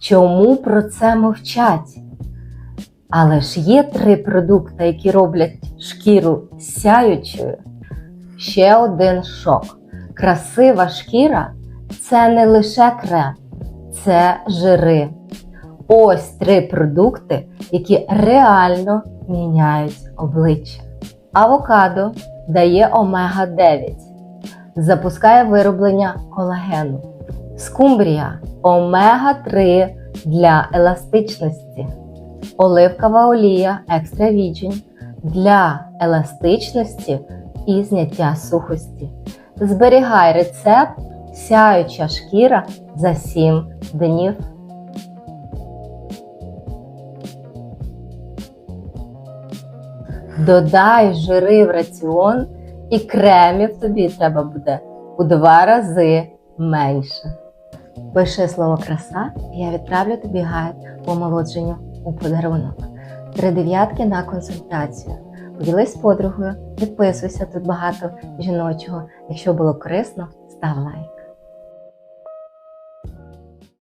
Чому про це мовчать? Але ж є три продукти, які роблять шкіру сяючою. Ще один шок. Красива шкіра це не лише крем, це жири. Ось три продукти, які реально міняють обличчя. Авокадо дає омега-9, запускає вироблення колагену. Скумбрія омега-3 для еластичності. Оливкова олія екстра віджень для еластичності і зняття сухості. Зберігай рецепт сяюча шкіра за 7 днів. Додай жири в раціон, і кремів тобі треба буде у два рази менше. Пиши слово краса, і я відправлю тобі гайд по омолодженню у подарунок. Три дев'ятки на консультацію. Поділись з подругою, підписуйся тут багато жіночого. Якщо було корисно, став лайк.